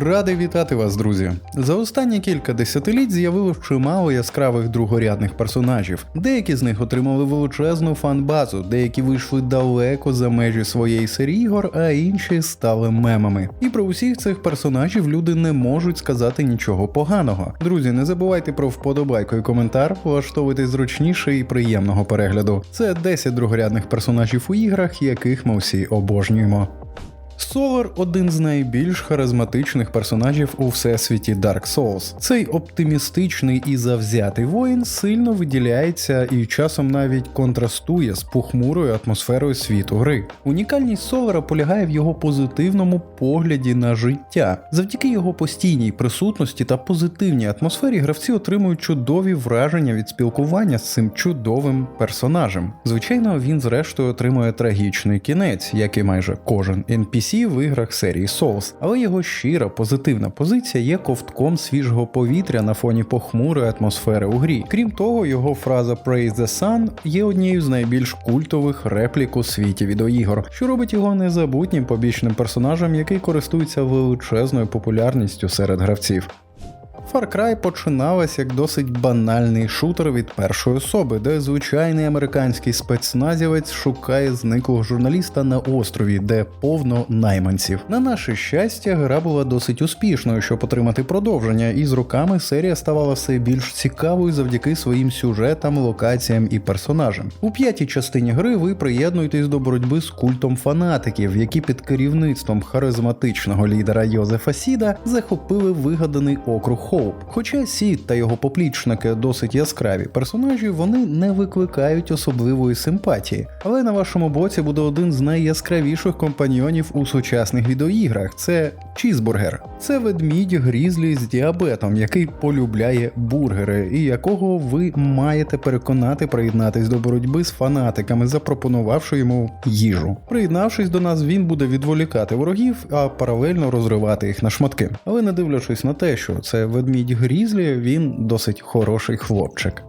Радий вітати вас, друзі. За останні кілька десятиліть з'явилось чимало яскравих другорядних персонажів. Деякі з них отримали величезну фан-базу, деякі вийшли далеко за межі своєї серії ігор, а інші стали мемами. І про усіх цих персонажів люди не можуть сказати нічого поганого. Друзі, не забувайте про вподобайку і коментар, влаштовуйтесь зручніше і приємного перегляду. Це 10 другорядних персонажів у іграх, яких ми всі обожнюємо. Солар один з найбільш харизматичних персонажів у всесвіті Dark Souls. Цей оптимістичний і завзятий воїн сильно виділяється і часом навіть контрастує з похмурою атмосферою світу гри. Унікальність Солара полягає в його позитивному погляді на життя. Завдяки його постійній присутності та позитивній атмосфері гравці отримують чудові враження від спілкування з цим чудовим персонажем. Звичайно, він зрештою отримує трагічний кінець, як і майже кожен NPC в іграх серії Souls, але його щира позитивна позиція є ковтком свіжого повітря на фоні похмурої атмосфери у грі. Крім того, його фраза Praise the Sun є однією з найбільш культових реплік у світі відеоігор, що робить його незабутнім побічним персонажем, який користується величезною популярністю серед гравців. Far Cry починалась як досить банальний шутер від першої особи, де звичайний американський спецназівець шукає зниклого журналіста на острові, де повно найманців. На наше щастя, гра була досить успішною, щоб отримати продовження, і з роками серія ставала все більш цікавою завдяки своїм сюжетам, локаціям і персонажам. У п'ятій частині гри ви приєднуєтесь до боротьби з культом фанатиків, які під керівництвом харизматичного лідера Йозефа Сіда захопили вигаданий округ Хоуп. Хоча Сід та його поплічники досить яскраві персонажі, вони не викликають особливої симпатії. Але на вашому боці буде один з найяскравіших компаньйонів у сучасних відеоіграх це Чізбургер. Це ведмідь грізлі з діабетом, який полюбляє бургери, і якого ви маєте переконати приєднатись до боротьби з фанатиками, запропонувавши йому їжу. Приєднавшись до нас, він буде відволікати ворогів, а паралельно розривати їх на шматки. Але не дивлячись на те, що це ведмідь грізлі, він досить хороший хлопчик.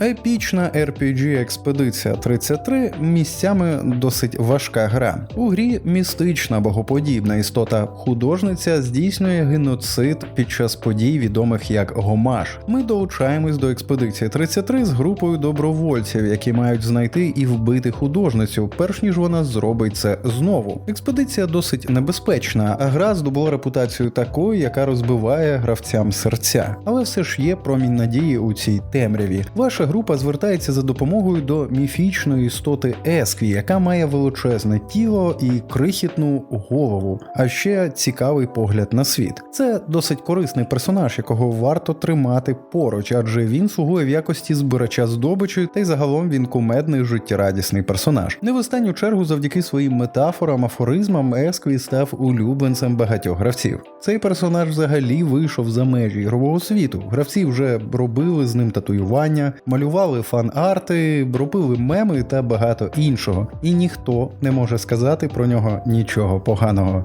Епічна RPG Експедиція 33 місцями досить важка гра. У грі містична богоподібна істота художниця здійснює геноцид під час подій, відомих як Гомаш. Ми долучаємось до експедиції 33 з групою добровольців, які мають знайти і вбити художницю, перш ніж вона зробить це знову. Експедиція досить небезпечна, а гра здобула репутацію такої, яка розбиває гравцям серця. Але все ж є промінь надії у цій темряві. Ваша група звертається за допомогою до міфічної істоти Ескві, яка має величезне тіло і крихітну голову, а ще цікавий погляд на світ. Це досить корисний персонаж, якого варто тримати поруч, адже він слугує в якості збирача здобичі, та й загалом він кумедний життєрадісний персонаж. Не в останню чергу, завдяки своїм метафорам, афоризмам, Ескві став улюбленцем багатьох гравців. Цей персонаж взагалі вийшов за межі ігрового світу. Гравці вже робили з ним татуювання, малювали фан-арти, робили меми та багато іншого, і ніхто не може сказати про нього нічого поганого.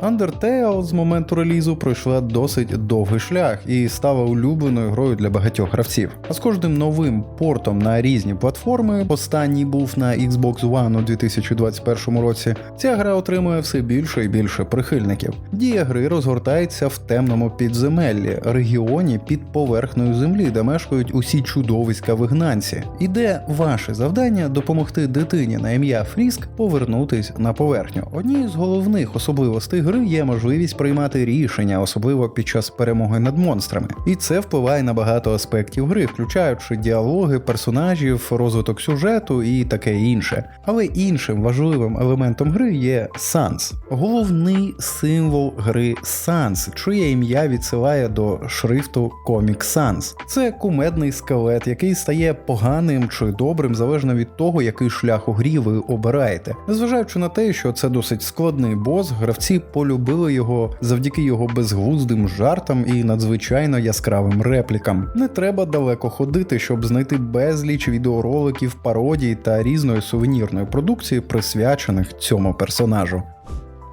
Undertale з моменту релізу пройшла досить довгий шлях і стала улюбленою грою для багатьох гравців. А з кожним новим портом на різні платформи, останній був на Xbox One у 2021 році. Ця гра отримує все більше і більше прихильників. Дія гри розгортається в темному підземеллі, регіоні під поверхнею землі, де мешкають усі чудовиська вигнанці. І де ваше завдання допомогти дитині на ім'я Фріск повернутись на поверхню. Однією з головних особливостей гри є можливість приймати рішення, особливо під час перемоги над монстрами. І це впливає на багато аспектів гри, включаючи діалоги, персонажів, розвиток сюжету і таке інше. Але іншим важливим елементом гри є Санс, головний символ гри Санс, чиє ім'я відсилає до шрифту Comic Sans. Це кумедний скелет, який стає поганим чи добрим залежно від того, який шлях у грі ви обираєте. Незважаючи на те, що це досить складний бос, гравці полюбили його завдяки його безглуздим жартам і надзвичайно яскравим реплікам. Не треба далеко ходити, щоб знайти безліч відеороликів, пародій та різної сувенірної продукції, присвячених цьому персонажу.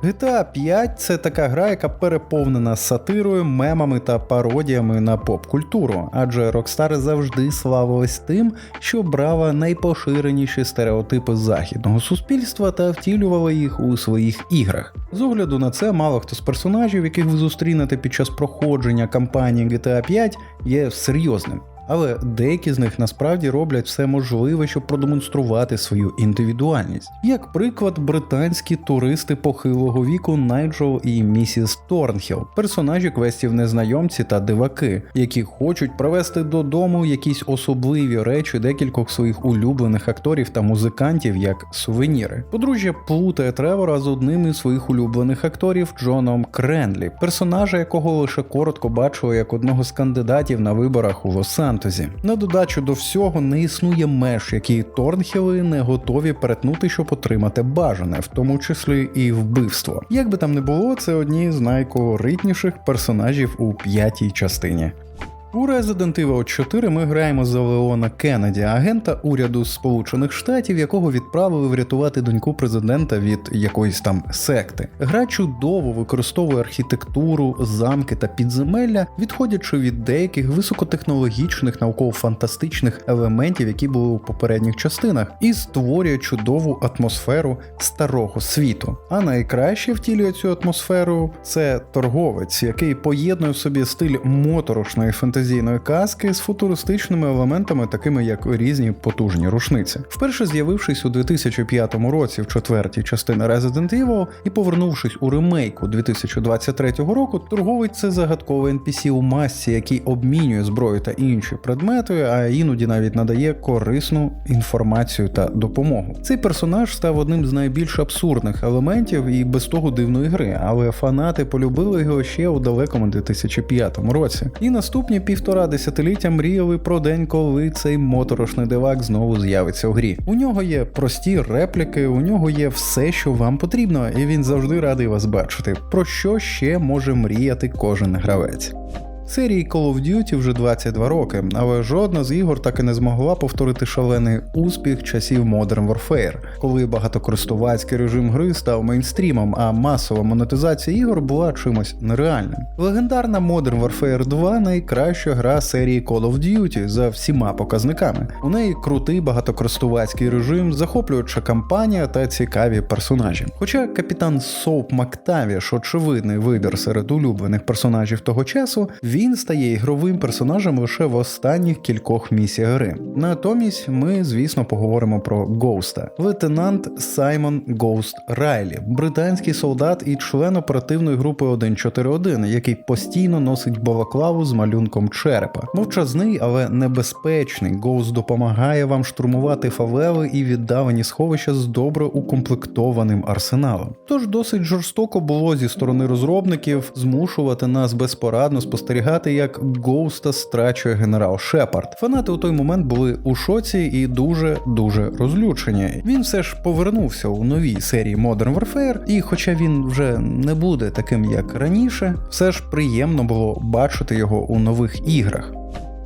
GTA 5 це така гра, яка переповнена сатирою, мемами та пародіями на поп-культуру, адже Rockstar завжди славилась тим, що брала найпоширеніші стереотипи західного суспільства та втілювала їх у своїх іграх. З огляду на це, мало хто з персонажів, яких ви зустрінете під час проходження кампанії GTA 5, є серйозним. Але деякі з них насправді роблять все можливе, щоб продемонструвати свою індивідуальність. Як приклад, британські туристи похилого віку Найджел і місіс Торнхіл, персонажі квестів незнайомці та диваки, які хочуть привезти додому якісь особливі речі декількох своїх улюблених акторів та музикантів як сувеніри. Подружжя плутає Тревора з одним із своїх улюблених акторів Джоном Кренлі, персонажа якого лише коротко бачили як одного з кандидатів на виборах у Лос-Ан фентезі. На додачу до всього не існує меж, які Торнхіли не готові перетнути, щоб отримати бажане, в тому числі і вбивство. Як би там не було, це одні з найколоритніших персонажів у п'ятій частині. У Resident Evil 4 ми граємо за Леона Кеннеді, агента уряду Сполучених Штатів, якого відправили врятувати доньку президента від якоїсь там секти. Гра чудово використовує архітектуру, замки та підземелля, відходячи від деяких високотехнологічних науково-фантастичних елементів, які були у попередніх частинах, і створює чудову атмосферу старого світу. А найкраще втілює цю атмосферу це торговець, який поєднує в собі стиль моторошної фантазії фантазійної казки з футуристичними елементами, такими як різні потужні рушниці. Вперше з'явившись у 2005 році в четвертій частині Resident Evil і повернувшись у ремейку 2023 року, торговець це загадковий NPC у масці, який обмінює зброю та інші предмети, а іноді навіть надає корисну інформацію та допомогу. Цей персонаж став одним з найбільш абсурдних елементів і без того дивної гри, але фанати полюбили його ще у далекому 2005 році. І наступні півтора десятиліття мріяли про день, коли цей моторошний дивак знову з'явиться у грі. У нього є прості репліки, у нього є все, що вам потрібно, і він завжди радий вас бачити. Про що ще може мріяти кожен гравець. Серії Call of Duty вже 22 роки, але жодна з ігор так і не змогла повторити шалений успіх часів Modern Warfare, коли багатокористувацький режим гри став мейнстрімом, а масова монетизація ігор була чимось нереальним. Легендарна Modern Warfare 2 найкраща гра серії Call of Duty за всіма показниками. У неї крутий багатокористувацький режим, захоплююча кампанія та цікаві персонажі. Хоча капітан Соуп Мактавіш очевидний вибір серед улюблених персонажів того часу, він стає ігровим персонажем лише в останніх кількох місіях гри. Натомість ми, звісно, поговоримо про Гоуста. Лейтенант Саймон Гоуст Райлі, британський солдат і член оперативної групи 141, який постійно носить балаклаву з малюнком черепа. Мовчазний, але небезпечний. Гоуст допомагає вам штурмувати фавели і віддавані сховища з добре укомплектованим арсеналом. Тож досить жорстоко було зі сторони розробників змушувати нас безпорадно спостерігати, як Гоуста страчує генерал Шепард. Фанати у той момент були у шоці і дуже дуже розлючені. Він все ж повернувся у новій серії Modern Warfare, і хоча він вже не буде таким як раніше, все ж приємно було бачити його у нових іграх.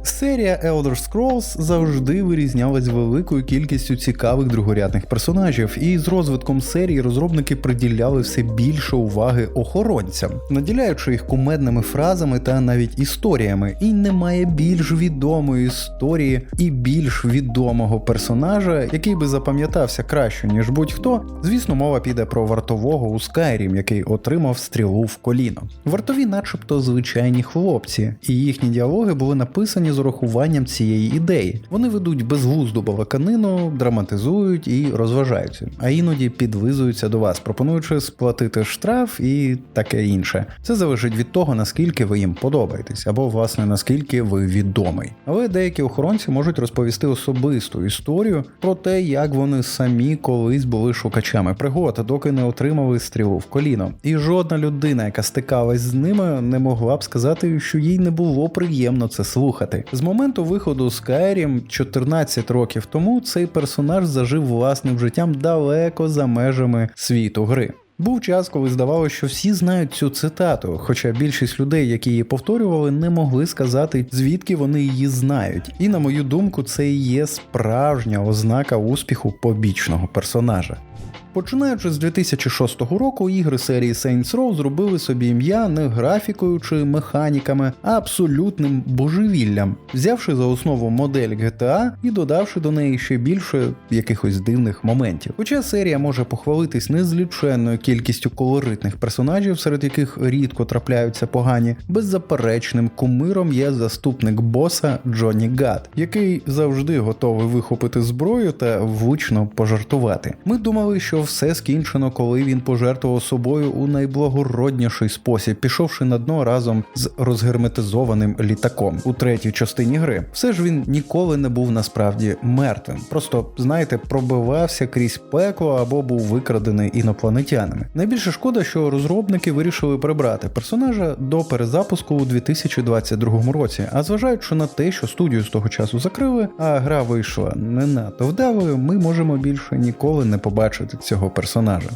Серія Elder Scrolls завжди вирізнялась великою кількістю цікавих другорядних персонажів, і з розвитком серії розробники приділяли все більше уваги охоронцям, наділяючи їх кумедними фразами та навіть історіями. І немає більш відомої історії і більш відомого персонажа, який би запам'ятався краще, ніж будь-хто. Звісно, мова піде про вартового у Skyrim, який отримав стрілу в коліно. Вартові, начебто, звичайні хлопці, і їхні діалоги були написані з урахуванням цієї ідеї. Вони ведуть безглузду балаканину, драматизують і розважаються, а іноді підвизуються до вас, пропонуючи сплатити штраф і таке інше. Це залежить від того, наскільки ви їм подобаєтесь, або власне наскільки ви відомий. Але деякі охоронці можуть розповісти особисту історію про те, як вони самі колись були шукачами пригод, доки не отримали стрілу в коліно. І жодна людина, яка стикалась з ними, не могла б сказати, що їй не було приємно це слухати. З моменту виходу Skyrim 14 років тому цей персонаж зажив власним життям далеко за межами світу гри. Був час, коли здавалося, що всі знають цю цитату, хоча більшість людей, які її повторювали, не могли сказати, звідки вони її знають. І на мою думку, це і є справжня ознака успіху побічного персонажа. Починаючи з 2006 року, ігри серії Saints Row зробили собі ім'я не графікою чи механіками, а абсолютним божевіллям, взявши за основу модель GTA і додавши до неї ще більше якихось дивних моментів. Хоча серія може похвалитись незліченною кількістю колоритних персонажів, серед яких рідко трапляються погані, беззаперечним кумиром є заступник боса Джонні Гад, який завжди готовий вихопити зброю та влучно пожартувати. Ми думали, що все скінчено, коли він пожертвував собою у найблагородніший спосіб, пішовши на дно разом з розгерметизованим літаком у третій частині гри. Все ж він ніколи не був насправді мертвим. Просто знаєте, пробивався крізь пекло або був викрадений інопланетянами. Найбільше шкода, що розробники вирішили прибрати персонажа до перезапуску у 2022 році. А зважаючи на те, що студію з того часу закрили, а гра вийшла не надто вдалою, ми можемо більше ніколи не побачити цього персонажа.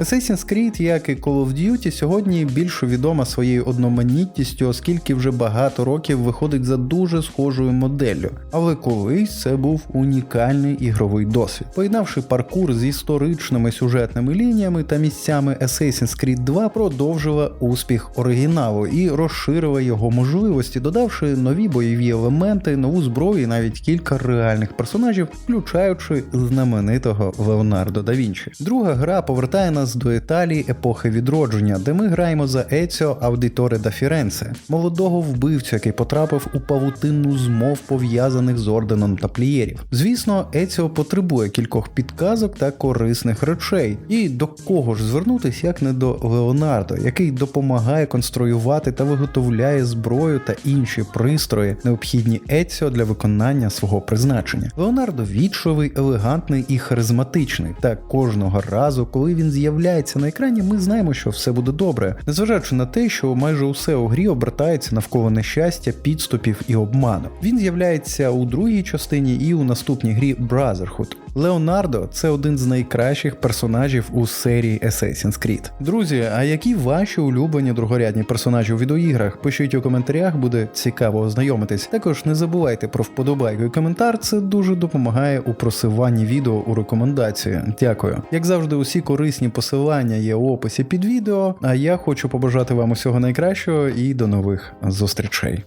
Assassin's Creed, як і Call of Duty, сьогодні більше відома своєю одноманітністю, оскільки вже багато років виходить за дуже схожою моделлю. Але колись це був унікальний ігровий досвід. Поєднавши паркур з історичними сюжетними лініями та місцями Assassin's Creed 2 продовжила успіх оригіналу і розширила його можливості, додавши нові бойові елементи, нову зброю і навіть кілька реальних персонажів, включаючи знаменитого Леонардо да Вінчі. Друга гра повертає нас до Італії епохи відродження, де ми граємо за Еціо Аудиторе да Фіренце, молодого вбивцю, який потрапив у павутинну змов пов'язаних з орденом тамплієрів. Звісно, Еціо потребує кількох підказок та корисних речей. І до кого ж звернутися, як не до Леонардо, який допомагає конструювати та виготовляє зброю та інші пристрої, необхідні Еціо для виконання свого призначення. Леонардо вічливий, елегантний і харизматичний. Та кожного разу, коли він з'являється на екрані, ми знаємо, що все буде добре, незважаючи на те, що майже усе у грі обертається навколо нещастя, підступів і обману. Він з'являється у другій частині і у наступній грі Brotherhood. Леонардо це один з найкращих персонажів у серії Assassin's Creed. Друзі, а які ваші улюблені другорядні персонажі у відеоіграх? Пишіть у коментарях, буде цікаво ознайомитись. Також не забувайте про вподобайку і коментар, це дуже допомагає у просуванні відео у рекомендації. Дякую. Як завжди, усі корисні посилання є у описі під відео. А я хочу побажати вам усього найкращого і до нових зустрічей.